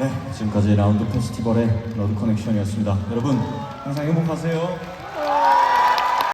네, 지금까지 라운드 페스티벌의 러드 커넥션이었습니다. 여러분, 항상 행복하세요.